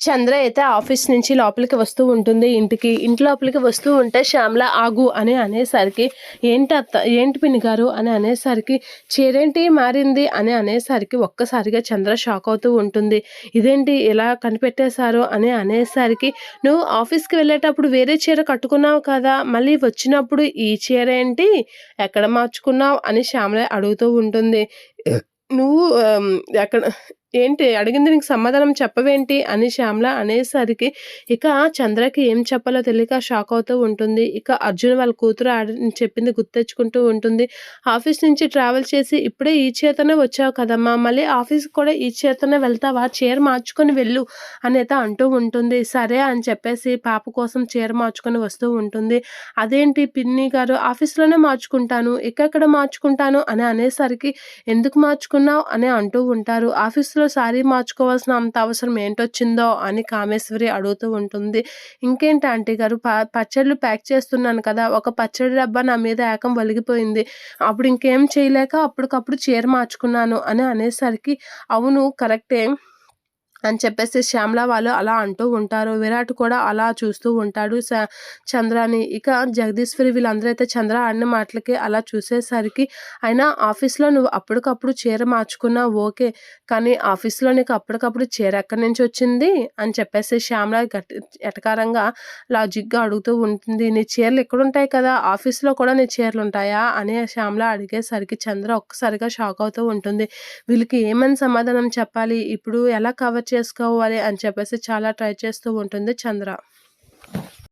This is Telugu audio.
చంద్ర అయితే ఆఫీస్ నుంచి లోపలికి వస్తూ ఉంటుంది. ఇంటికి ఇంటి లోపలికి వస్తూ ఉంటే శ్యామల ఆగు అని అనేసరికి ఏంటి అత్త ఏంటి పిన్ని గారు అని అనేసరికి చీరేంటి? మారింది? అని అనేసరికి ఒక్కసారిగా చంద్ర షాక్ అవుతూ ఉంటుంది. ఇదేంటి? ఇలా కనిపెట్టేశారు? అని అనేసరికి నువ్వు ఆఫీస్కి వెళ్ళేటప్పుడు వేరే చీర కట్టుకున్నావు కదా మళ్ళీ వచ్చినప్పుడు ఈ చీర ఏంటి ఎక్కడ మార్చుకున్నావు? అని శ్యామల అడుగుతూ ఉంటుంది. నువ్వు ఎక్కడ ఏంటి? అడిగింది నీకు సమాధానం చెప్పవేంటి? అని శ్యామల అనేసరికి ఇక చంద్రకి ఏం చెప్పాలో తెలియక షాక్ అవుతూ ఉంటుంది. ఇక అర్జున్ వాళ్ళ కూతురు చెప్పింది గుర్తెచ్చుకుంటూ ఉంటుంది. ఆఫీస్ నుంచి ట్రావెల్ చేసి ఇప్పుడే ఈ చేతనే వచ్చావు కదమ్మా. మళ్ళీ ఆఫీస్కి కూడా ఈ చేతనే వెళ్తావా? చీర మార్చుకొని వెళ్ళు అనేది అంటూ ఉంటుంది. సరే అని చెప్పేసి పాప కోసం చీర మార్చుకొని వస్తూ ఉంటుంది. అదేంటి పిన్ని గారు? ఆఫీస్లోనే మార్చుకుంటాను. ఎక్కడెక్కడ మార్చుకుంటాను? అని అనేసరికి ఎందుకు మార్చుకున్నావు? అని అంటూ ఉంటారు. ఆఫీస్లో శారీ మార్చుకోవాల్సిన అంత అవసరం ఏంటొచ్చిందో అని కామేశ్వరి అడుగుతూ ఉంటుంది. ఇంకేంటి ఆంటీ గారు? ప పచ్చళ్ళు ప్యాక్ చేస్తున్నాను కదా ఒక పచ్చడి డబ్బా నా మీద ఏకం వలిగిపోయింది. అప్పుడు ఇంకేం చేయలేక అప్పటికప్పుడు చీర మార్చుకున్నాను అని అనేసరికి అవును కరెక్టే. అని చెప్పేసి శ్యామల వాళ్ళు అలా అంటూ ఉంటారు. విరాట్ కూడా అలా చూస్తూ ఉంటాడు. చంద్రాని. ఇక జగదీశ్వరి వీళ్ళందరూ అయితే చంద్ర అన్న మాటలకి అలా చూసేసరికి అయినా ఆఫీస్లో నువ్వు అప్పటికప్పుడు చీర మార్చుకున్నా ఓకే కానీ ఆఫీస్లో నీకు అప్పటికప్పుడు చీర ఎక్కడి నుంచి వచ్చింది? అని చెప్పేసి శ్యామల గట్టి ఎటకారంగా లాజిక్గా అడుగుతూ ఉంటుంది. నీ చీరలు ఎక్కడ ఉంటాయి కదా ఆఫీస్లో కూడా నీ చీరలు ఉంటాయా? అని శ్యామల అడిగేసరికి చంద్ర ఒక్కసారిగా షాక్ అవుతూ ఉంటుంది. వీళ్ళకి ఏమని సమాధానం చెప్పాలి? ఇప్పుడు ఎలా కవర్ చేసుకోవాలి అని చెప్పేసి చాలా ట్రై చేస్తూ ఉంటుంది చంద్ర.